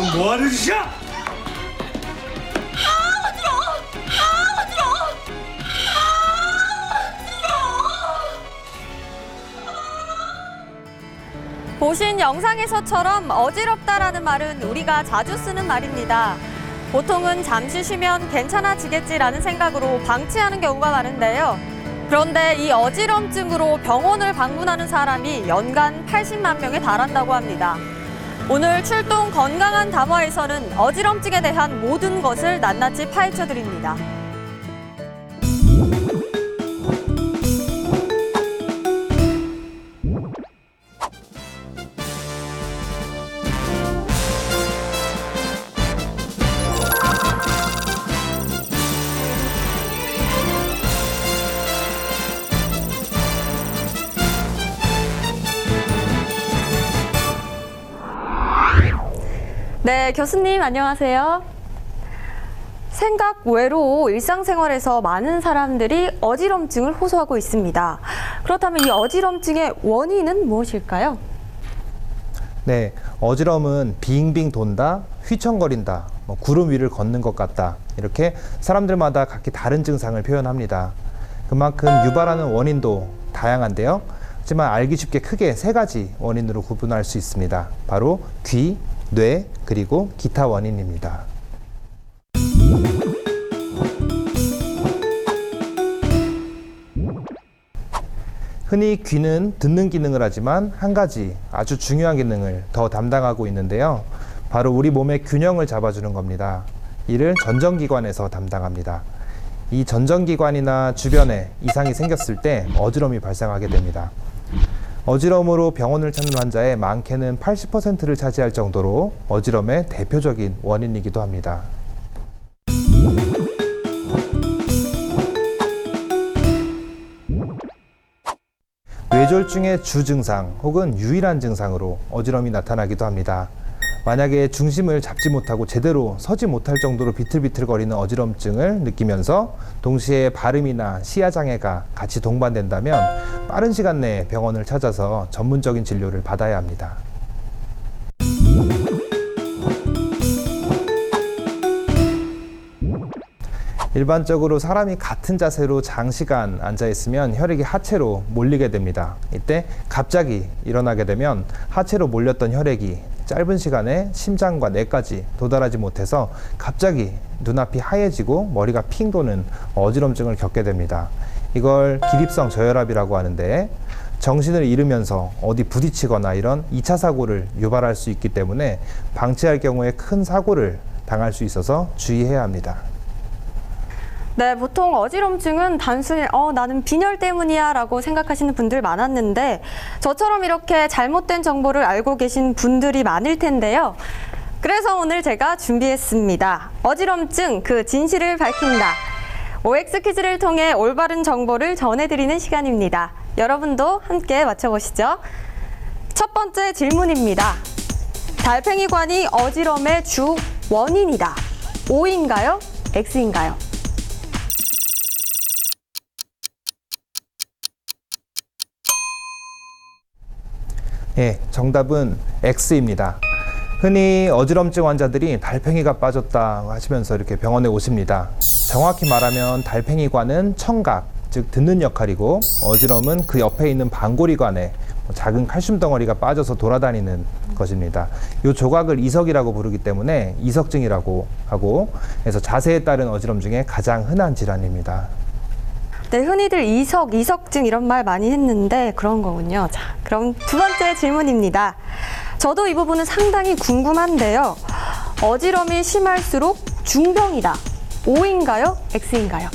지금 뭐 하는 짓이야? 보신 영상에서처럼 어지럽다라는 말은 우리가 자주 쓰는 말입니다. 보통은 잠시 쉬면 괜찮아지겠지라는 생각으로 방치하는 경우가 많은데요. 그런데 이 어지럼증으로 병원을 방문하는 사람이 연간 80만 명에 달한다고 합니다. 오늘 출동 건강한 담화에서는 어지럼증에 대한 모든 것을 낱낱이 파헤쳐 드립니다. 네, 교수님 안녕하세요. 생각 외로 일상생활에서 많은 사람들이 어지럼증을 호소하고 있습니다. 그렇다면 이 어지럼증의 원인은 무엇일까요? 네, 어지럼은 빙빙 돈다, 휘청거린다, 뭐 구름 위를 걷는 것 같다. 이렇게 사람들마다 각기 다른 증상을 표현합니다. 그만큼 유발하는 원인도 다양한데요. 하지만 알기 쉽게 크게 세 가지 원인으로 구분할 수 있습니다. 바로 귀, 뇌, 그리고 기타 원인입니다. 흔히 귀는 듣는 기능을 하지만 한 가지 아주 중요한 기능을 더 담당하고 있는데요. 바로 우리 몸의 균형을 잡아주는 겁니다. 이를 전정기관에서 담당합니다. 이 전정기관이나 주변에 이상이 생겼을 때 어지럼이 발생하게 됩니다. 어지럼으로 병원을 찾는 환자의 많게는 80%를 차지할 정도로 어지럼의 대표적인 원인이기도 합니다. 뇌졸중의 주증상 혹은 유일한 증상으로 어지럼이 나타나기도 합니다. 만약에 중심을 잡지 못하고 제대로 서지 못할 정도로 비틀비틀거리는 어지럼증을 느끼면서 동시에 발음이나 시야 장애가 같이 동반된다면 빠른 시간 내에 병원을 찾아서 전문적인 진료를 받아야 합니다. 일반적으로 사람이 같은 자세로 장시간 앉아 있으면 혈액이 하체로 몰리게 됩니다. 이때 갑자기 일어나게 되면 하체로 몰렸던 혈액이 짧은 시간에 심장과 뇌까지 도달하지 못해서 갑자기 눈앞이 하얘지고 머리가 핑 도는 어지럼증을 겪게 됩니다. 이걸 기립성 저혈압이라고 하는데 정신을 잃으면서 어디 부딪히거나 이런 2차 사고를 유발할 수 있기 때문에 방치할 경우에 큰 사고를 당할 수 있어서 주의해야 합니다. 네, 보통 어지럼증은 단순히 어, 나는 빈혈 때문이야 라고 생각하시는 분들 많았는데 저처럼 이렇게 잘못된 정보를 알고 계신 분들이 많을 텐데요. 그래서 오늘 제가 준비했습니다. 어지럼증 그 진실을 밝힌다. OX 퀴즈를 통해 올바른 정보를 전해드리는 시간입니다. 여러분도 함께 맞춰보시죠. 첫 번째 질문입니다. 달팽이관이 어지럼의 주 원인이다. O인가요? X인가요? 예, 정답은 X입니다. 흔히 어지럼증 환자들이 달팽이가 빠졌다 하시면서 이렇게 병원에 오십니다. 정확히 말하면 달팽이관은 청각, 즉 듣는 역할이고 어지럼은 그 옆에 있는 방골이관에 작은 칼슘 덩어리가 빠져서 돌아다니는 것입니다. 이 조각을 이석이라고 부르기 때문에 이석증이라고 하고 그래서 자세에 따른 어지럼 중에 가장 흔한 질환입니다. 네, 흔히들 이석, 이석증 이런 말 많이 했는데 그런 거군요. 자, 그럼 두 번째 질문입니다. 저도 이 부분은 상당히 궁금한데요. 어지럼이 심할수록 중병이다. O인가요? X인가요?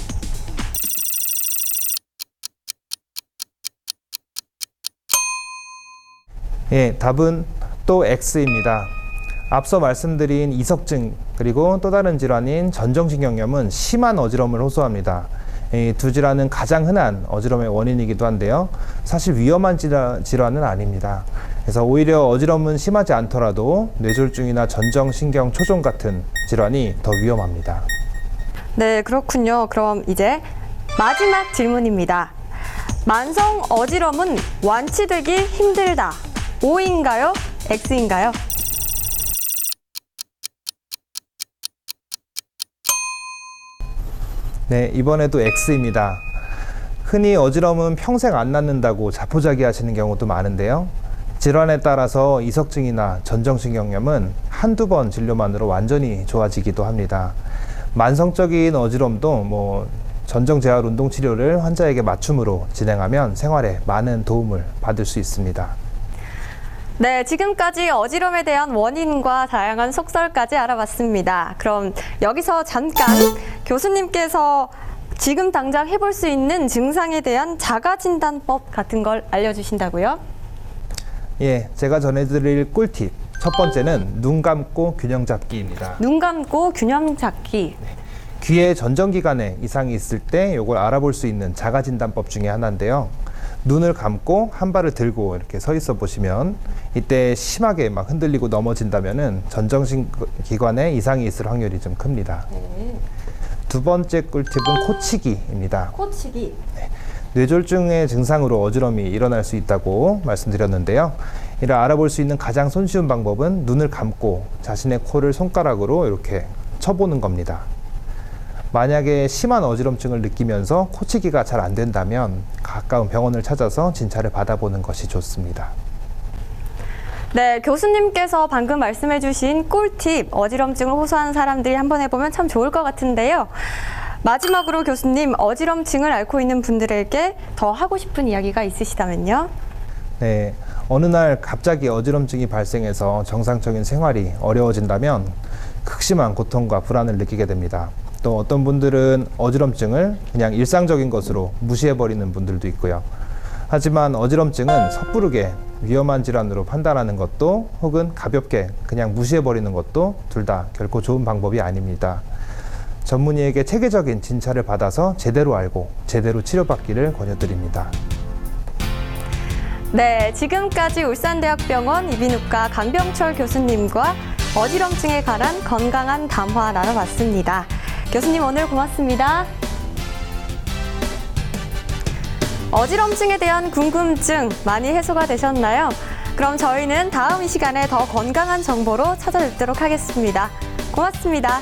예, 답은 또 X입니다. 앞서 말씀드린 이석증 그리고 또 다른 질환인 전정신경염은 심한 어지럼을 호소합니다. 이두 질환은 가장 흔한 어지럼의 원인이기도 한데요. 사실 위험한 질환, 질환은 아닙니다. 그래서 오히려 어지럼은 심하지 않더라도 뇌졸중이나 전정신경 초종 같은 질환이 더 위험합니다. 네, 그렇군요. 그럼 이제 마지막 질문입니다. 만성 어지럼은 완치되기 힘들다. O인가요? X인가요? 네, 이번에도 X입니다. 흔히 어지럼은 평생 안 낫는다고 자포자기 하시는 경우도 많은데요. 질환에 따라서 이석증이나 전정신경염은 한두 번 진료만으로 완전히 좋아지기도 합니다. 만성적인 어지럼도 뭐 전정 재활 운동 치료를 환자에게 맞춤으로 진행하면 생활에 많은 도움을 받을 수 있습니다. 네, 지금까지 어지럼에 대한 원인과 다양한 속설까지 알아봤습니다. 그럼 여기서 잠깐 교수님께서 지금 당장 해볼 수 있는 증상에 대한 자가진단법 같은 걸 알려주신다고요? 예, 제가 전해드릴 꿀팁. 첫 번째는 눈 감고 균형 잡기입니다. 눈 감고 균형 잡기. 귀에 전정기관에 이상이 있을 때 이걸 알아볼 수 있는 자가진단법 중에 하나인데요. 눈을 감고 한 발을 들고 이렇게 서 있어 보시면 이때 심하게 막 흔들리고 넘어진다면은 전정기관에 이상이 있을 확률이 좀 큽니다. 두 번째 꿀팁은 코치기입니다. 코치기. 뇌졸중의 증상으로 어지럼이 일어날 수 있다고 말씀드렸는데요. 이를 알아볼 수 있는 가장 손쉬운 방법은 눈을 감고 자신의 코를 손가락으로 이렇게 쳐보는 겁니다. 만약에 심한 어지럼증을 느끼면서 코치기가 잘 안 된다면 가까운 병원을 찾아서 진찰을 받아보는 것이 좋습니다. 네, 교수님께서 방금 말씀해 주신 꿀팁, 어지럼증을 호소하는 사람들이 한번 해보면 참 좋을 것 같은데요. 마지막으로 교수님, 어지럼증을 앓고 있는 분들에게 더 하고 싶은 이야기가 있으시다면요? 네, 어느 날 갑자기 어지럼증이 발생해서 정상적인 생활이 어려워진다면 극심한 고통과 불안을 느끼게 됩니다. 또 어떤 분들은 어지럼증을 그냥 일상적인 것으로 무시해버리는 분들도 있고요. 하지만 어지럼증은 섣부르게 위험한 질환으로 판단하는 것도 혹은 가볍게 그냥 무시해버리는 것도 둘 다 결코 좋은 방법이 아닙니다. 전문의에게 체계적인 진찰을 받아서 제대로 알고 제대로 치료받기를 권유드립니다. 네, 지금까지 울산대학병원 이비인후과 강병철 교수님과 어지럼증에 관한 건강한 담화 나눠봤습니다. 교수님 오늘 고맙습니다. 어지럼증에 대한 궁금증 많이 해소가 되셨나요? 그럼 저희는 다음 이 시간에 더 건강한 정보로 찾아뵙도록 하겠습니다. 고맙습니다.